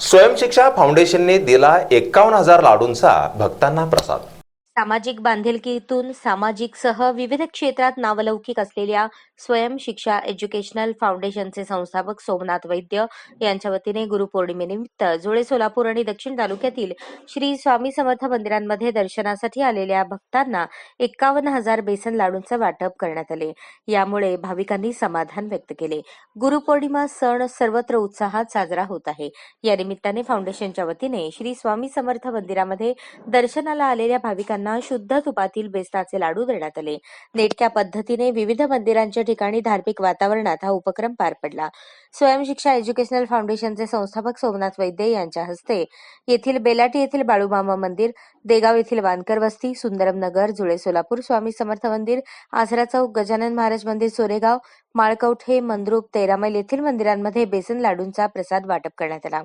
स्वयंशिक्षा फाउंडेशनने दिला एक्कावन्न हजार लाडूंचा भक्तांना प्रसाद. सामाजिक बांधिलकीतून सामाजिकसह विविध क्षेत्रात नावलौकिक असलेल्या स्वयं शिक्षा एज्युकेशनल फाउंडेशनचे संस्थापक सोमनाथ वैद्य यांच्या वतीने गुरुपौर्णिमेनिमित्त जुळे सोलापूर आणि दक्षिण तालुक्यातील श्री स्वामी समर्थ मंदिरांमध्ये दर्शनासाठी आलेल्या भक्तांना एक्कावन्न हजार बेसन लाडूंचं वाटप करण्यात आले. यामुळे भाविकांनी समाधान व्यक्त केले. गुरुपौर्णिमा सण सर्वत्र उत्साहात साजरा होत आहे. या निमित्ताने फाउंडेशनच्या वतीने श्री स्वामी समर्थ मंदिरामध्ये दर्शनाला आलेल्या भाविकांना शुद्ध तुपातील बेसनाचे लाडू देण्यात आले. नेटक्या पद्धतीने विविध मंदिरांच्या ठिकाणी धार्मिक वातावरणात हा उपक्रम पार पडला. स्वयंशिक्षा एज्युकेशनल फाउंडेशनचे संस्थापक सोमनाथ वैद्य यांच्या हस्ते येथील बेलाटी येथील बाळूमामा मंदिर देगाव येथील वानकर वस्ती सुंदरम नगर जुळे सोलापूर स्वामी समर्थ मंदिर आसरा चौक गजानन महाराज मंदिर सोरेगाव माळकवठे मंद्रुप तेरामैल येथील मंदिरांमध्ये बेसन लाडूंचा प्रसाद वाटप करण्यात आला.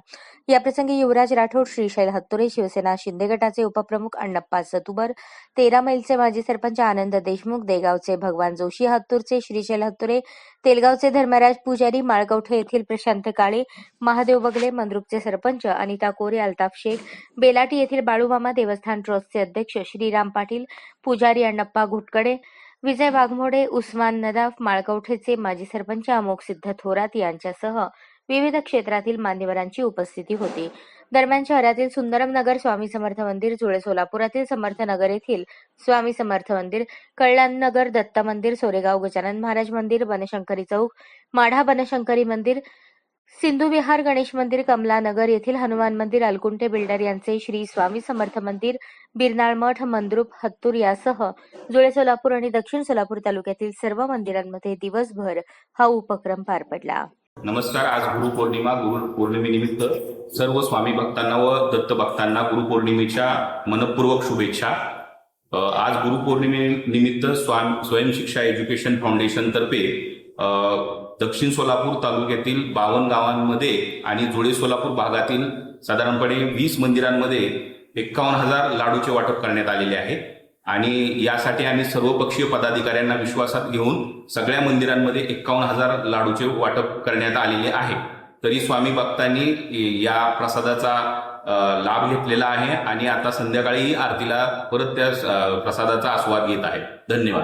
याप्रसंगी युवराज राठोड श्रीशैल हत्तुरे शिवसेना शिंदे गटाचे उपप्रमुख अण्णप्पा सतुबर तेरामैलचे माजी सरपंच आनंद देशमुख देगावचे भगवान जोशी हत्तूरचे श्रीशैल हत्तुरे तेलगावचे धर्मराज पुजारी माळकवठे येथील प्रशांत काळे महादेव बगले मंद्रुपचे सरपंच अनिता कोरे अल्ताफ शेख बेलाटी येथील बाळूमामा देवस्थान ट्रस्टचे अध्यक्ष श्रीराम पाटील पुजारी अण्णप्पा घुटकडे विजय वाघमोडे उस्मान नदाफ माळकवठेचे माजी सरपंच अमोक सिद्ध थोरात यांच्यासह विविध क्षेत्रातील मान्यवरांची उपस्थिती होती. दरम्यान शहरातील सुंदरम नगर स्वामी समर्थ मंदिर जुळे सोलापुरातील समर्थ नगर येथील स्वामी समर्थ मंदिर कल्याण नगर दत्त मंदिर सोरेगाव गजानन महाराज मंदिर बनशंकरी चौक माढा बनशंकरी मंदिर सिंधू विहार गणेश मंदिर कमलानगर येथील हनुमान मंदिर अलकुंटे बिल्डर यांचे श्री स्वामी समर्थ मंदिर बिरनाळ मठ मंद्रुप हत्तूर यासह जुळे सोलापूर आणि दक्षिण सोलापूर तालुक्यातील सर्व मंदिरांमध्ये दिवसभर हा उपक्रम पार पडला. नमस्कार आज गुरुपौर्णिमा गुरु पौर्णिमेनिमित्त सर्व स्वामी भक्तांना व दत्त भक्तांना गुरुपौर्णिमेच्या मनपूर्वक शुभेच्छा. आज आज गुरुपौर्णिमेनिमित्त स्वयं स्वयंशिक्षा एज्युकेशन फाउंडेशन तर्फे दक्षिण सोलापूर तालुक्यातील बावन्न गावांमध्ये आणि जुळे सोलापूर भागातील साधारणपणे वीस मंदिरांमध्ये एक्कावन्न हजार लाडूचे वाटप करण्यात आलेले आहे. आणि यासाठी आम्ही सर्वपक्षीय पदाधिकाऱ्यांना विश्वासात घेऊन सगळ्या मंदिरांमध्ये एक्कावन्न हजार लाडूचे वाटप करण्यात आलेले आहे. तरी स्वामी भक्तांनी या प्रसादाचा लाभ घेतलेला आहे आणि आता संध्याकाळी आरतीला परत त्या प्रसादाचा आस्वाद घेत आहे धन्यवाद.